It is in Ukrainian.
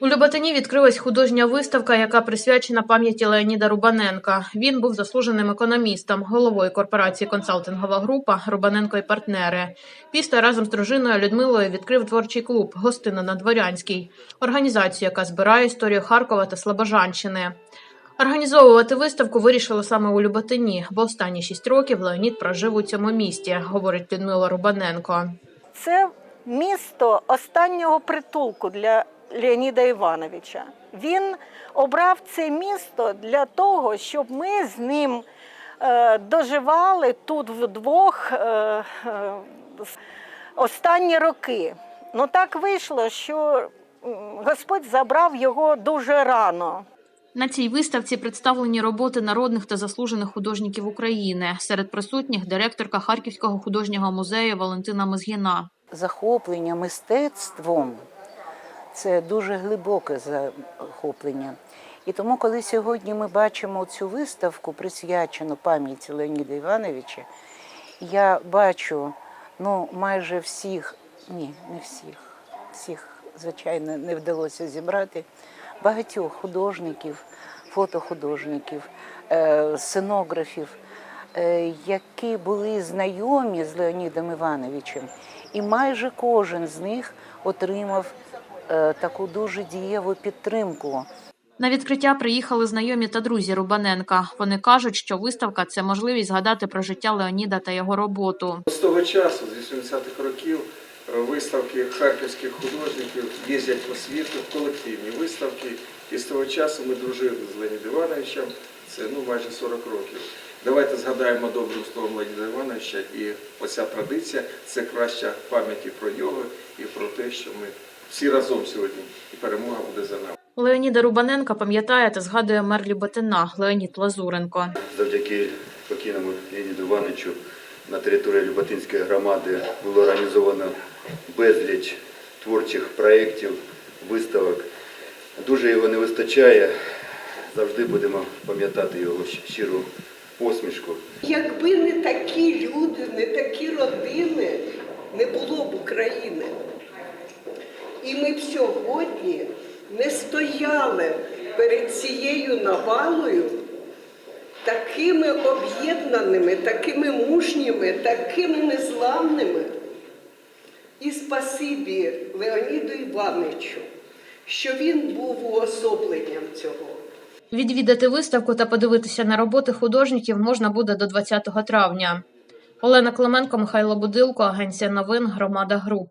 У Люботині відкрилась художня виставка, яка присвячена пам'яті Леоніда Рубаненка. Він був заслуженим економістом, головою корпорації «Консалтингова група Рубаненко і партнери. Після разом з дружиною Людмилою відкрив творчий клуб «Гостина на Дворянській», організацію, яка збирає історію Харкова та Слобожанщини. Організовувати виставку вирішили саме у Люботині, бо останні шість років Леонід прожив у цьому місті, говорить Людмила Рубаненко. Це місто останнього притулку для Леоніда Івановича. Він обрав це місто для того, щоб ми з ним е, доживали тут вдвох е, е, останні роки. Ну так вийшло, що Господь забрав його дуже рано. На цій виставці представлені роботи народних та заслужених художників України. Серед присутніх директорка Харківського художнього музею Валентина Мозгіна. захоплення мистецтвом це дуже глибоке захоплення. І тому, коли сьогодні ми бачимо цю виставку, присвячену пам'яті Леоніда Івановича, я бачу ну, майже всіх, ні, не всіх, всіх, звичайно, не вдалося зібрати, багатьох художників, фотохудожників, е, сценографів, е, які були знайомі з Леонідом Івановичем, і майже кожен з них отримав таку дуже дієву підтримку. На відкриття приїхали знайомі та друзі Рубаненка. Вони кажуть, що виставка це можливість згадати про життя Леоніда та його роботу. З того часу, з 80-х років, е, виставки харківських художників їздять по світу, колективні виставки. І з того часу ми дружили з Леонідом Івановичем, це ну, майже 40 років. Давайте згадаємо добрим словом Леоніда Івановича, і оця традиція це краща пам'ять і про його, і про те, що ми всі разом сьогодні, і перемога буде за нами. Леоніда Рубаненка пам'ятає та згадує мер Люботина Леонід Лазуренко. Завдяки покійному Леоніду Івановичу на території Люботинської громади було організовано безліч творчих проєктів, виставок. Дуже його не вистачає. Завжди будемо пам'ятати його щиру посмішку. Якби не такі люди, не такі родини, не було б України. Сьогодні не стояли перед цією навалою такими об'єднаними, такими мужніми, такими незламними. І спасибі Леоніду Івановичу, що він був уособленням цього. Відвідати виставку та подивитися на роботи художників можна буде до 20 травня. Олена Клименко, Михайло Будилко, Агенція новин, Громада Груп.